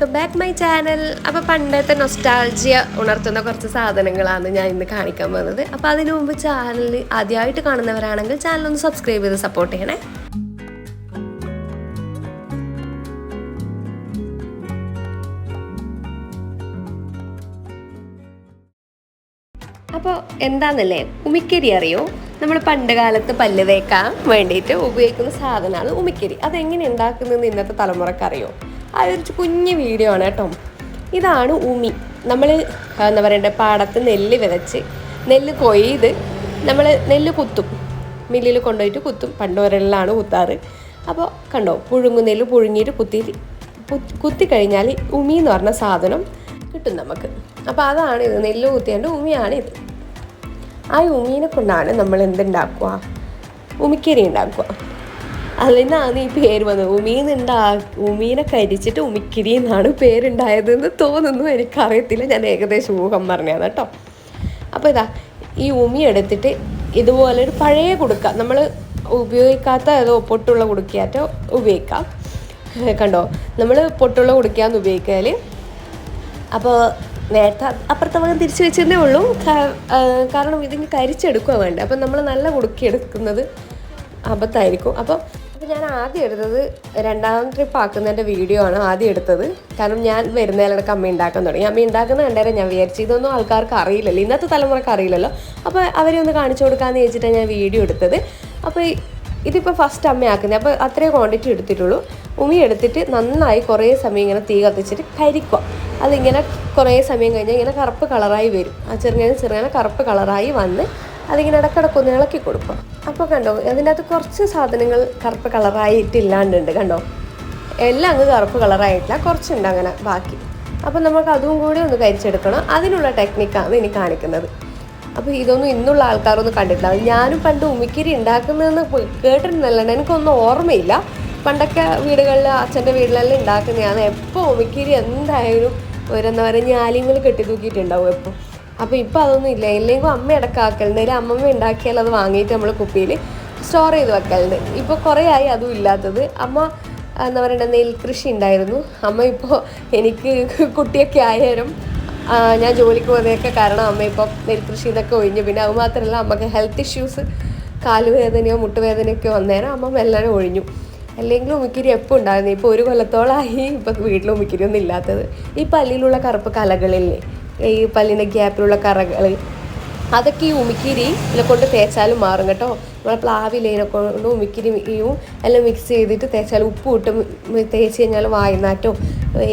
Welcome back my channel. അപ്പോൾ പണ്ടത്തെ nostalgia ഉണർത്തുന്ന കുറച്ച് സാധനങ്ങളാണ് ഞാൻ ഇന്ന് കാണിക്കാൻ പോകുന്നത്. അപ്പോൾ അതിനു മുമ്പ് ചാനൽ ആദ്യമായിട്ട് കാണുന്നവരാണെങ്കിൽ ചാനൽ ഒന്ന് സബ്സ്ക്രൈബ് ചെയ്ത് സപ്പോർട്ട് ചെയ്യണേ. അപ്പോൾ എന്താണെന്നല്ലേ ഉമിക്കരി അറിയോ? നമ്മൾ പണ്ട് കാലത്ത് പല്ല് തേക്കാൻ വേണ്ടിയിട്ട് ഉപയോഗിക്കുന്ന സാധനമാണ് ഉമിക്കരി. അതെങ്ങനെ ഉണ്ടാക്കുന്നതെന്ന് ഇന്നത്തെ തലമുറയ്ക്ക് അറിയോ? ഒരു കുഞ്ഞു വീഡിയോ ആണ് കേട്ടോ. ഇതാണ് ഉമി. നമ്മൾ എന്താ പറയണ്ടേ പാടത്ത് നെല്ല് വിതച്ച് നെല്ല് കൊയ്ത് നമ്മൾ നെല്ല് കുത്തും. മില്ലിൽ കൊണ്ടുപോയിട്ട് കുത്തും. പണ്ട് ഒരെല്ലാണ് കുത്താറ്. അപ്പോൾ കണ്ടോ പുഴുങ്ങു നെല്ല് പുഴുങ്ങിയിട്ട് കുത്തി കുത്തി കഴിഞ്ഞാൽ ഉമി എന്ന് പറഞ്ഞ സാധനം കിട്ടും നമുക്ക്. അപ്പോൾ അതാണ് ഇത്. നെല്ല് കുത്തിയാണ്ട് ഉമിയാണ് ഇത്. ആ ഉമീനെ കൊണ്ടാണ് നമ്മൾ എന്തുണ്ടാക്കുക? ഉമിക്കരി ഉണ്ടാക്കുക. അതിൽ നിന്നാണ് ഈ പേര് വന്നത്. ഉമീന്ന് ഉണ്ടാ ഉമീനെ കരിച്ചിട്ട് ഉമിക്കിരി എന്നാണ് പേരുണ്ടായതെന്ന് തോന്നുന്നു. എനിക്കറിയത്തില്ല. ഞാൻ ഏകദേശം ഊഹം പറഞ്ഞതാണ് കേട്ടോ. അപ്പോൾ ഇതാ ഈ ഉമി എടുത്തിട്ട് ഇതുപോലെ ഒരു പഴയ കുടുക്ക നമ്മൾ ഉപയോഗിക്കാത്ത ഏതോ പൊട്ടുള്ള കുടുക്കിയാറ്റോ ഉപയോഗിക്കാം. കണ്ടോ? നമ്മൾ പൊട്ടുള്ള കുടിക്കാന്ന് ഉപയോഗിക്കാൽ അപ്പോൾ നേരത്തെ അപ്പുറത്തെ ഭാഗം തിരിച്ചു വെച്ചതേ ഉള്ളൂ. കാരണം ഇതിന് കരിച്ചെടുക്കുക വേണ്ട അപ്പം നമ്മൾ നല്ല കുടുക്കി എടുക്കുന്നത് അബദ്ധമായിരിക്കും. അപ്പോൾ അപ്പോൾ ഞാൻ ആദ്യം എടുത്തത് രണ്ടാം ട്രിപ്പ് ആക്കുന്നതിന്റെ വീഡിയോ ആണ് ആദ്യം എടുത്തത്. കാരണം ഞാൻ വരുന്നതിലിടക്ക് അമ്മ ഉണ്ടാക്കാൻ തുടങ്ങി. അമ്മ ഉണ്ടാക്കുന്ന കണ്ടേരം ഞാൻ വിചാരിച്ചു ഇതൊന്നും ആൾക്കാർക്ക് അറിയില്ലല്ലോ. ഇന്നത്തെ തലമുറയ്ക്ക് അറിയില്ലല്ലോ. അപ്പോൾ അവരെ ഒന്ന് കാണിച്ചു കൊടുക്കാമെന്ന് ചോദിച്ചിട്ടാണ് ഞാൻ വീഡിയോ എടുത്തത്. അപ്പോൾ ഇതിപ്പോൾ ഫസ്റ്റ് അമ്മയാക്കുന്നത് അപ്പോൾ അത്രയും ക്വാണ്ടിറ്റി എടുത്തിട്ടുള്ളൂ. ഉമി എടുത്തിട്ട് നന്നായി കുറേ സമയം ഇങ്ങനെ തീ കത്തിച്ചിട്ട് കരിക്കുക. അതിങ്ങനെ കുറേ സമയം കഴിഞ്ഞാൽ ഇങ്ങനെ കറുപ്പ് കളറായി വരും. ആ ചെറുങ്ങനെ ചെറുങ്ങനെ കറുപ്പ് കളറായി വന്ന് അതിങ്ങനെ ഇടക്കിടക്ക് ഒന്ന് ഇളക്കി കൊടുക്കുക അപ്പോൾ കണ്ടോ അതിന്റെ അകത്ത് കുറച്ച് സാധനങ്ങൾ കറുപ്പ് കളറായിട്ടില്ലാണ്ടുണ്ട് കണ്ടോ? എല്ലാം അങ്ങ് കറുപ്പ് കളറായിട്ടില്ല കുറച്ചുണ്ട് അങ്ങനെ ബാക്കി. അപ്പോൾ നമുക്ക് അതും കൂടി ഒന്ന് കരിച്ചെടുക്കണം. അതിനുള്ള ടെക്നിക്കാണ് ഇനി കാണിക്കുന്നത്. അപ്പോൾ ഇതൊന്നും ഇന്നുള്ള ആൾക്കാരൊന്നും കണ്ടിട്ടില്ല. ഞാനും പണ്ട് ഉമിക്കിരി ഉണ്ടാക്കുന്നതെന്ന് കേട്ടിട്ടുണ്ടല്ലോ എനിക്കൊന്നും ഓർമ്മയില്ല. പണ്ടൊക്കെ വീടുകളിൽ അച്ഛന്റെ വീട്ടിലെല്ലാം ഉണ്ടാക്കുന്നതാണ്. എപ്പോൾ ഉമിക്കിരി എന്തായാലും ഒരു എന്താ പറയുക ഞാലിങ്ങൾ കെട്ടി തൂക്കിയിട്ടുണ്ടാവും എപ്പോൾ അപ്പോൾ ഇപ്പോൾ അതൊന്നും ഇല്ല. ഇല്ലെങ്കിൽ അമ്മ ഇടക്കാക്കലുണ്ട് അല്ലെങ്കിൽ അമ്മമ്മ ഉണ്ടാക്കിയാൽ അത് വാങ്ങിയിട്ട് നമ്മൾ കുപ്പിയിൽ സ്റ്റോർ ചെയ്ത് വെക്കലുണ്ട്. ഇപ്പോൾ കുറേ ആയി അതും ഇല്ലാത്തത്. അമ്മ എന്താ പറയണ്ട നെൽകൃഷി ഉണ്ടായിരുന്നു. അമ്മ ഇപ്പോൾ എനിക്ക് കുട്ടിയൊക്കെ ആയാലും ഞാൻ ജോലിക്ക് പോകുന്നതൊക്കെ കാരണം അമ്മ ഇപ്പം നെൽകൃഷി ഇതൊക്കെ ഒഴിഞ്ഞു. പിന്നെ അത് മാത്രമല്ല അമ്മയ്ക്ക് ഹെൽത്ത് ഇഷ്യൂസ് കാലുവേദനയോ മുട്ടുവേദനയൊക്കെ വന്നേരം അമ്മ എല്ലാവരും ഒഴിഞ്ഞു. അല്ലെങ്കിൽ ഉമിക്കിരി എപ്പോൾ ഉണ്ടായിരുന്നു? ഇപ്പോൾ ഒരു കൊല്ലത്തോളമായി ഇപ്പോൾ വീട്ടിൽ ഉമിക്കിരി ഒന്നും ഇല്ലാത്തത്. ഈ പല്ലിലുള്ള കറുപ്പ് കലകളില്ലേ? ഈ പല്ലിന്റെ ഗ്യാപ്പിലുള്ള കറകൾ. അതൊക്കെ ഈ ഉമിക്കിരി ഇതിനെ കൊണ്ട് തേച്ചാലും മാറും കേട്ടോ. നമ്മളെ പ്ലാവിലേനെ കൊണ്ട് ഉമിക്കിരിയും എല്ലാം മിക്സ് ചെയ്തിട്ട് തേച്ചാൽ ഉപ്പ് ഇട്ട് തേച്ച് കഴിഞ്ഞാൽ വായനാറ്റോ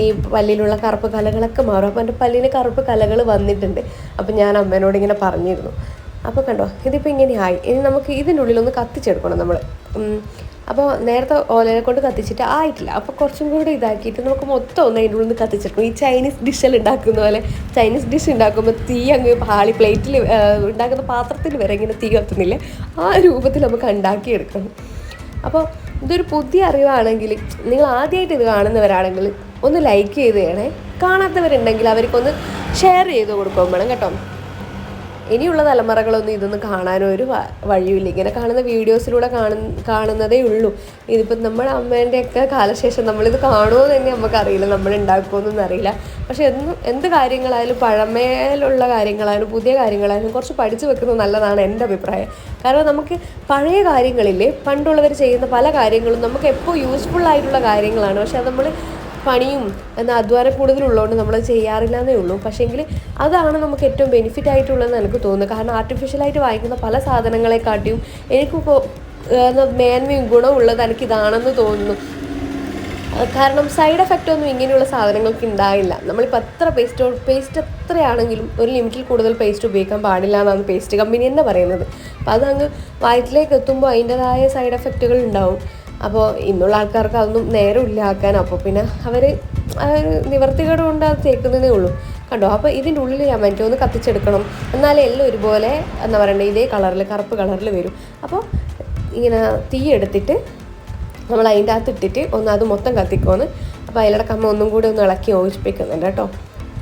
ഈ പല്ലിലുള്ള കറുപ്പ് കലകളൊക്കെ മാറും. അപ്പോൾ എന്റെ പല്ലിന് കറുപ്പ് കലകൾ വന്നിട്ടുണ്ട്. അപ്പോൾ ഞാൻ അമ്മേനോട് ഇങ്ങനെ പറഞ്ഞിരുന്നു. അപ്പോൾ കണ്ടോ ഇതിപ്പോൾ ഇങ്ങനെയായി. ഇനി നമുക്ക് ഇതിന്റെ ഉള്ളിലൊന്ന് കത്തിച്ചെടുക്കണം നമ്മൾ. അപ്പോൾ നേരത്തെ ഓലനെ കൊണ്ട് കത്തിച്ചിട്ട് ആയിട്ടില്ല. അപ്പോൾ കുറച്ചും കൂടി ഇതാക്കിയിട്ട് നമുക്ക് മൊത്തം ഒന്ന് അതിന്റെ ഉള്ളിൽ നിന്ന് കത്തിച്ചെടുക്കും ഈ ചൈനീസ് ഡിഷെല്ലാം ഉണ്ടാക്കുന്ന പോലെ? ചൈനീസ് ഡിഷ് ഉണ്ടാക്കുമ്പോൾ തീ അങ്ങ് പാളി പ്ലേറ്റിൽ ഉണ്ടാക്കുന്ന പാത്രത്തിൽ വരെ ഇങ്ങനെ തീ കത്തുന്നില്ലേ? ആ രൂപത്തിൽ നമുക്ക് ഉണ്ടാക്കിയെടുക്കണം. അപ്പോൾ ഇതൊരു പുതിയ അറിവാണെങ്കിൽ നിങ്ങൾ ആദ്യമായിട്ട് ഇത് കാണുന്നവരാണെങ്കിൽ ഒന്ന് ലൈക്ക് ചെയ്ത് ചെയ്യണേ കാണാത്തവരുണ്ടെങ്കിൽ അവർക്കൊന്ന് ഷെയർ ചെയ്ത് കൊടുക്കുമ്പോഴും കേട്ടോ. ഇനിയുള്ള തലമുറകളൊന്നും ഇതൊന്നും കാണാനോ ഒരു വഴിയുമില്ല. ഇങ്ങനെ കാണുന്ന വീഡിയോസിലൂടെ കാണു കാണുന്നതേ ഉള്ളൂ. ഇതിപ്പോൾ നമ്മുടെ അമ്മേന്റെയൊക്കെ കാലശേഷം നമ്മളിത് കാണുമോ തന്നെ നമുക്കറിയില്ല. നമ്മൾ ഉണ്ടാക്കുമോന്നൊന്നും അറിയില്ല. പക്ഷേ എന്നും എന്ത് കാര്യങ്ങളായാലും പഴമയിലുള്ള കാര്യങ്ങളായാലും പുതിയ കാര്യങ്ങളായാലും കുറച്ച് പഠിച്ചു വെക്കുന്നത് നല്ലതാണ് എന്റെ അഭിപ്രായം. കാരണം നമുക്ക് പഴയ കാര്യങ്ങളില്ലേ പണ്ടുള്ളവർ ചെയ്യുന്ന പല കാര്യങ്ങളും നമുക്ക് എപ്പോൾ യൂസ്ഫുൾ ആയിട്ടുള്ള കാര്യങ്ങളാണ്. പക്ഷേ അത് നമ്മൾ പണിയും എന്നാൽ അധ്വാനം കൂടുതലുള്ളതുകൊണ്ട് നമ്മൾ ചെയ്യാറില്ല എന്നേ ഉള്ളൂ. പക്ഷേങ്കിൽ അതാണ് നമുക്ക് ഏറ്റവും ബെനിഫിറ്റ് ആയിട്ടുള്ളതെന്ന് എനിക്ക് തോന്നുന്നത്. കാരണം ആർട്ടിഫിഷ്യലായിട്ട് വായിക്കുന്ന പല സാധനങ്ങളെക്കാട്ടിയും എനിക്കിപ്പോൾ മേന്മയും ഗുണവും ഉള്ളത് എനിക്ക് തോന്നുന്നു കാരണം സൈഡ് എഫക്റ്റ് ഒന്നും ഇങ്ങനെയുള്ള സാധനങ്ങൾക്ക് ഉണ്ടായില്ല നമ്മളിപ്പോൾ എത്ര പേസ്റ്റ് പേസ്റ്റ് എത്രയാണെങ്കിലും ഒരു ലിമിറ്റിൽ കൂടുതൽ പേസ്റ്റ് ഉപയോഗിക്കാൻ പാടില്ല എന്നാണ് പേസ്റ്റ് കമ്പനി തന്നെ പറയുന്നത്. അപ്പോൾ അതങ്ങ് വയറ്റിലേക്ക് എത്തുമ്പോൾ അതിന്റെതായ സൈഡ് എഫക്റ്റുകൾ ഉണ്ടാവും. അപ്പോൾ ഇന്നുള്ള ആൾക്കാർക്ക് അതൊന്നും നേരമില്ല ആക്കാൻ. അപ്പോൾ പിന്നെ അവർ നിവർത്തികേട് കൊണ്ട് അത് തേക്കുന്നതേ ഉള്ളൂ. കണ്ടോ? അപ്പോൾ ഇതിന്റെ ഉള്ളിൽ ഞാൻ മറ്റേ ഒന്ന് കത്തിച്ചെടുക്കണം. എന്നാലേ എല്ലാം ഒരുപോലെ എന്താ പറയണ്ടേ ഇതേ കളറിൽ കറുപ്പ് കളറിൽ വരും. അപ്പോൾ ഇങ്ങനെ തീ എടുത്തിട്ട് നമ്മൾ അതിന്റെ അകത്ത് ഇട്ടിട്ട് ഒന്ന് അത് മൊത്തം കത്തിക്കുമെന്ന് അപ്പോൾ അതിലടക്കം അമ്മ ഒന്നും കൂടി ഒന്ന് ഇളക്കി യോജിപ്പിക്കുന്നുണ്ട് കേട്ടോ.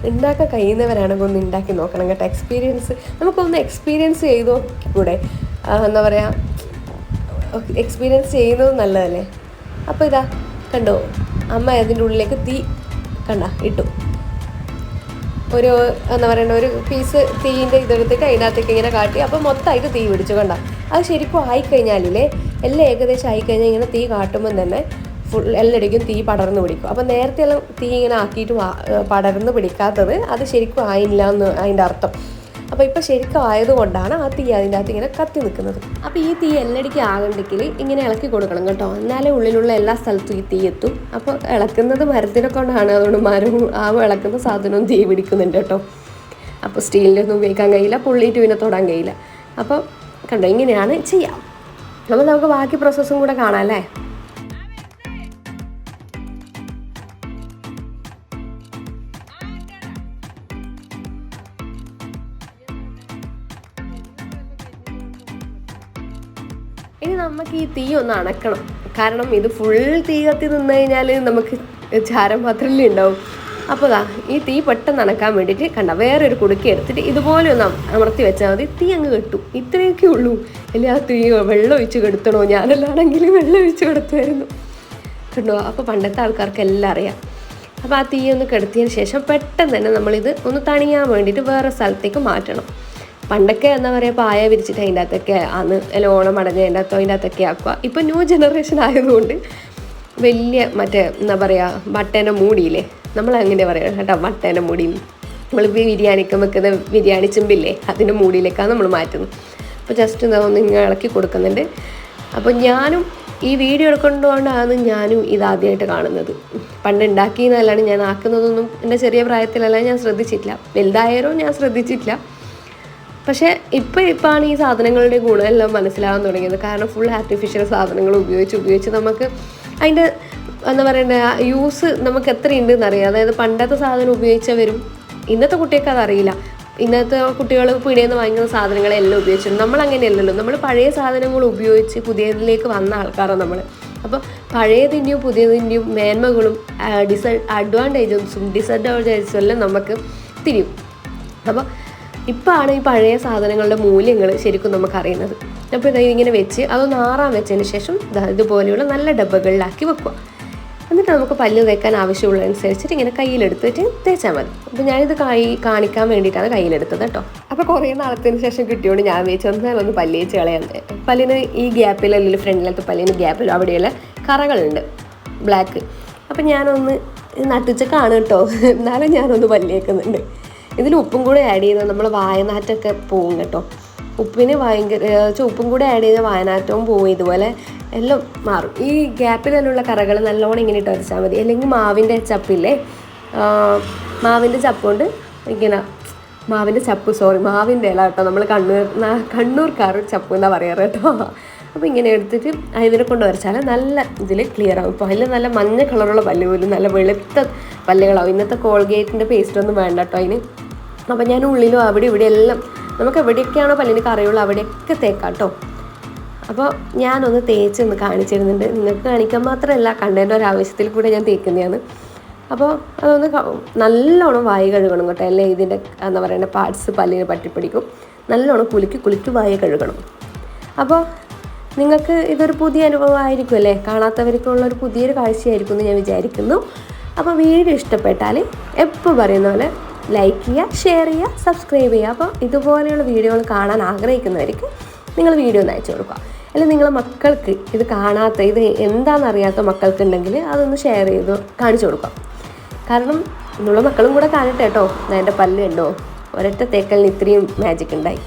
ഉണ്ടാക്കാൻ കഴിയുന്നവരാണെങ്കിൽ ഒന്ന് ഉണ്ടാക്കി നോക്കണം കേട്ടോ. എക്സ്പീരിയൻസ് നമുക്കൊന്ന് എക്സ്പീരിയൻസ് ചെയ്ത് നോക്കിക്കൂടെ എന്താ പറയുക എക്സ്പീരിയൻസ് ചെയ്യുന്നത് നല്ലതല്ലേ? അപ്പോൾ ഇതാ കണ്ടോ? അമ്മ അതിന്റെ ഉള്ളിലേക്ക് തീ കണ്ട ഇട്ടു. ഒരു എന്താ പറയണ്ട ഒരു പീസ് തീയിന്റെ ഇതെടുത്തിട്ട് അതിനകത്തേക്ക് ഇങ്ങനെ കാട്ടി. അപ്പോൾ മൊത്തമായിട്ട് തീ പിടിച്ചു കണ്ട. അത് ശരിക്കും ആയിക്കഴിഞ്ഞാലില്ലേ എല്ലാം ഏകദേശം ആയിക്കഴിഞ്ഞാൽ ഇങ്ങനെ തീ കാട്ടുമ്പം തന്നെ ഫുൾ എല്ലായിടയ്ക്കും തീ പടർന്നു പിടിക്കും. അപ്പോൾ നേരത്തെ എല്ലാം തീ ഇങ്ങനെ ആക്കിയിട്ട് പടർന്ന് പിടിക്കാത്തത് അത് ശരിക്കും ആയില്ല എന്ന് അതിന്റെ അർത്ഥം. അപ്പോൾ ഇപ്പോൾ ശരിക്കും ആയതുകൊണ്ടാണ് ആ തീ അതിന്റെ അകത്ത് ഇങ്ങനെ കത്തി നിൽക്കുന്നത്. അപ്പോൾ ഈ തീ എല്ലടിക്ക് ആകണ്ടെങ്കിൽ ഇങ്ങനെ ഇളക്കി കൊടുക്കണം കേട്ടോ. എന്നാലേ ഉള്ളിലുള്ള എല്ലാ സ്ഥലത്തും ഈ തീ എത്തും. അപ്പോൾ ഇളക്കുന്നത് മരത്തിനെ കൊണ്ടാണ്. അതുകൊണ്ട് മരവും ആ ഇളക്കുന്ന സാധനവും തീ പിടിക്കുന്നുണ്ട് കേട്ടോ. അപ്പോൾ സ്റ്റീലിന്റെ ഉപയോഗിക്കാൻ കഴിയില്ല പുള്ളിയിട്ട് പിന്നെ തൊടാൻ കഴിയില്ല. അപ്പോൾ കണ്ടോ ഇങ്ങനെയാണ് ചെയ്യാം. അപ്പോൾ നമുക്ക് ബാക്കി പ്രോസസ്സും കൂടെ കാണാം അല്ലേ? നമുക്ക് ഈ തീ ഒന്ന് അണക്കണം. കാരണം ഇത് ഫുൾ തീ കത്തി നിന്ന് കഴിഞ്ഞാൽ നമുക്ക് ചാരം മാത്രമല്ലേ ഉണ്ടാവും. അപ്പോൾ ദാ ഈ തീ പെട്ടെന്ന് അണക്കാൻ വേണ്ടിയിട്ട് കണ്ട വേറൊരു കുടുക്കി എടുത്തിട്ട് ഇതുപോലെ ഒന്ന് അമർത്തി വെച്ചാൽ മതി. തീ അങ്ങ് കെട്ടു. ഇത്രയൊക്കെ ഉള്ളൂ. അല്ലെ ആ തീ വെള്ളം ഒഴിച്ച് കെടുത്തണോ? ഞാനല്ലാണെങ്കിൽ വെള്ളം ഒഴിച്ച് കെടുത്തുമായിരുന്നു കണ്ടോ? അപ്പോൾ പണ്ടത്തെ ആൾക്കാർക്ക് എല്ലാം അറിയാം. അപ്പോൾ ആ തീ ഒന്ന് കെടുത്തിയതിന് ശേഷം പെട്ടെന്ന് തന്നെ നമ്മളിത് ഒന്ന് തണിയാൻ വേണ്ടിയിട്ട് വേറെ സ്ഥലത്തേക്ക് മാറ്റണം. പണ്ടൊക്കെ എന്താ പറയുക പായ വിരിച്ചിട്ട് അതിന്റെ അകത്തൊക്കെ അന്ന് ഓണം അടഞ്ഞ് അതിന്റെ അകത്തോ അതിന്റെ അകത്തൊക്കെ ആക്കുക. ഇപ്പോൾ ന്യൂ ജനറേഷൻ ആയതുകൊണ്ട് വലിയ മറ്റേ എന്താ പറയുക വട്ടേന്റെ മൂടിയില്ലേ? നമ്മൾ അങ്ങനെ പറയാം കേട്ടോ വട്ടേന്റെ മൂടി. നമ്മൾ ബിരിയാണിക്ക് വെക്കുന്ന ബിരിയാണി ചെമ്പില്ലേ അതിന്റെ മൂടിയിലേക്കാണ് നമ്മൾ മാറ്റുന്നത്. അപ്പോൾ ജസ്റ്റ് എന്താ ഒന്ന് ഇങ്ങനെ ഇളക്കി കൊടുക്കുന്നുണ്ട്. അപ്പോൾ ഞാനും ഈ വീഡിയോ എടുക്കൊണ്ടുകൊണ്ടാണ് ഞാനും ഇതാദ്യമായിട്ട് കാണുന്നത്. പണ്ട് ഉണ്ടാക്കിയെന്നല്ലാണ്ട് ഞാൻ ആക്കുന്നതൊന്നും എന്റെ ചെറിയ പ്രായത്തിലല്ല ഞാൻ ശ്രദ്ധിച്ചിട്ടില്ല. വലുതായാലും ഞാൻ ശ്രദ്ധിച്ചിട്ടില്ല. പക്ഷേ ഇപ്പോൾ ഇപ്പാണ് ഈ സാധനങ്ങളുടെ ഗുണമെല്ലാം മനസ്സിലാവാൻ തുടങ്ങിയത്. കാരണം ഫുൾ ആർട്ടിഫിഷ്യൽ സാധനങ്ങൾ ഉപയോഗിച്ച് ഉപയോഗിച്ച് നമുക്ക് അതിന്റെ എന്താ പറയണ്ടേ യൂസ് നമുക്ക് എത്രയുണ്ട് എന്നറിയാം അതായത് പണ്ടത്തെ സാധനം ഉപയോഗിച്ചവരും ഇന്നത്തെ കുട്ടികൾക്ക് അതറിയില്ല ഇന്നത്തെ കുട്ടികൾ പിടിയിൽ നിന്ന് വാങ്ങുന്ന സാധനങ്ങളെല്ലാം ഉപയോഗിച്ചു നമ്മൾ അങ്ങനെയല്ലല്ലോ. നമ്മൾ പഴയ സാധനങ്ങൾ ഉപയോഗിച്ച് പുതിയതിലേക്ക് വന്ന ആൾക്കാരാണ് നമ്മൾ. അപ്പോൾ പഴയതിന്റെയും പുതിയതിന്റെയും മേന്മകളും ഡിസ അഡ്വാന്റേജസും ഡിസഡ്വാന്റേജസും എല്ലാം നമുക്ക് തിരിയും. അപ്പോൾ ഇപ്പോഴാണ് ഈ പഴയ സാധനങ്ങളുടെ മൂല്യങ്ങൾ ശരിക്കും നമുക്കറിയുന്നത്. അപ്പോൾ ഇത് ഇങ്ങനെ വെച്ച് അതൊന്ന് ആറാൻ വെച്ചതിന് ശേഷം ഇതുപോലെയുള്ള നല്ല ഡബ്ബകളിലാക്കി വെക്കുക. എന്നിട്ട് നമുക്ക് പല്ല് തേക്കാൻ ആവശ്യമുള്ളതനുസരിച്ചിട്ട് ഇങ്ങനെ കയ്യിലെടുത്തിട്ട് തേച്ചാൽ മതി. അപ്പോൾ ഞാനിത് കൈ കാണിക്കാൻ വേണ്ടിയിട്ടാണ് കയ്യിലെടുത്തത് കേട്ടോ. അപ്പോൾ കുറേ നാളത്തിന് ശേഷം കിട്ടിയോണ്ട് ഞാൻ വെച്ച് വന്നാൽ ഒന്ന് പല്ല് കളയാൻ പല്ലിന് ഈ ഗ്യാപ്പിൽ അല്ലെങ്കിൽ ഫ്രണ്ടിലത്തെ പല്ലിന് ഗ്യാപ്പിൽ അവിടെയുള്ള കറകളുണ്ട് ബ്ലാക്ക്. അപ്പം ഞാനൊന്ന് നട്ടിച്ച് കാണും കേട്ടോ. എന്നാലും ഞാനൊന്ന് പല്ലിയേക്കുന്നുണ്ട് ഇതിൽ ഉപ്പും കൂടെ ആഡ് ചെയ്താൽ നമ്മൾ വായനാറ്റൊക്കെ പോവും കേട്ടോ. ഉപ്പിന് ഭയങ്കര ഉപ്പും കൂടെ ആഡ് ചെയ്ത വായനാറ്റവും പോവും ഇതുപോലെ. എല്ലാം മാറും. ഈ ഗ്യാപ്പിലുള്ള കറകൾ നല്ലോണം ഇങ്ങനെ ഇട്ട് വരച്ചാൽ മതി. അല്ലെങ്കിൽ മാവിന്റെ ചപ്പില്ലേ? മാവിന്റെ ചപ്പ് കൊണ്ട് ഇങ്ങനെ മാവിന്റെ ചപ്പ് സോറി മാവിന്റെ ഇല കേട്ടോ. നമ്മൾ കണ്ണൂർ കണ്ണൂർക്കാർ ചപ്പ് എന്നാണ് പറയാറ് കേട്ടോ. അപ്പോൾ ഇങ്ങനെ എടുത്തിട്ട് ഇതിനെ കൊണ്ട് വരച്ചാൽ നല്ല ഇതിൽ ക്ലിയർ ആവും. ഇപ്പോൾ അതിൽ നല്ല മഞ്ഞ കളറുള്ള പല്ല് പോലും നല്ല വെളുത്ത പല്ലുകളാവും. ഇന്നത്തെ കോൾഗേറ്റിന്റെ പേസ്റ്റ് ഒന്നും വേണ്ട കേട്ടോ അതിന്. അപ്പോൾ ഞാൻ ഉള്ളിലും അവിടെ ഇവിടെ എല്ലാം നമുക്ക് എവിടെയൊക്കെയാണോ പല്ലിന് കറിയുള്ളൂ അവിടെയൊക്കെ തേക്കാം കേട്ടോ അപ്പോൾ ഞാനൊന്ന് തേച്ച് ഒന്ന് കാണിച്ചിരുന്നുണ്ട്. നിങ്ങൾക്ക് കാണിക്കാൻ മാത്രമല്ല കണ്ടതിന്റെ ഒരു ആവശ്യത്തിൽ കൂടെ ഞാൻ തേക്കുന്നതാണ്. അപ്പോൾ അതൊന്ന് നല്ലോണം വായ കഴുകണം കേട്ടോ. അല്ലേ? ഇതിന്റെ എന്താ പറയുക പാർട്സ് പല്ലിന് പറ്റിപ്പിടിക്കും. നല്ലോണം കുലുക്കി കുലുക്കി വായ കഴുകണം. അപ്പോൾ നിങ്ങൾക്ക് ഇതൊരു പുതിയ അനുഭവമായിരിക്കും അല്ലേ? കാണാത്തവർക്കുള്ള ഒരു പുതിയൊരു കാഴ്ചയായിരിക്കും എന്ന് ഞാൻ വിചാരിക്കുന്നു. അപ്പോൾ വീഡിയോ ഇഷ്ടപ്പെട്ടാൽ എപ്പോൾ പറയുന്ന പോലെ ലൈക്ക് ചെയ്യുക ഷെയർ ചെയ്യുക സബ്സ്ക്രൈബ് ചെയ്യുക. അപ്പോൾ ഇതുപോലെയുള്ള വീഡിയോകൾ കാണാൻ ആഗ്രഹിക്കുന്നവർക്ക് നിങ്ങൾ വീഡിയോ ഒന്ന് അയച്ചു കൊടുക്കുക. അല്ലെങ്കിൽ നിങ്ങൾ മക്കൾക്ക് ഇത് കാണാത്ത ഇത് എന്താണെന്നറിയാത്ത മക്കൾക്കുണ്ടെങ്കിൽ അതൊന്ന് ഷെയർ ചെയ്ത് കാണിച്ചു കൊടുക്കാം കാരണം നിങ്ങളുടെ മക്കളും കൂടെ കാണട്ടെ കേട്ടോ. എന്റെ പല്ല് ഉണ്ടോ ഒരൊറ്റ തേക്കലിന് ഇത്രയും മാജിക് ഉണ്ടായി.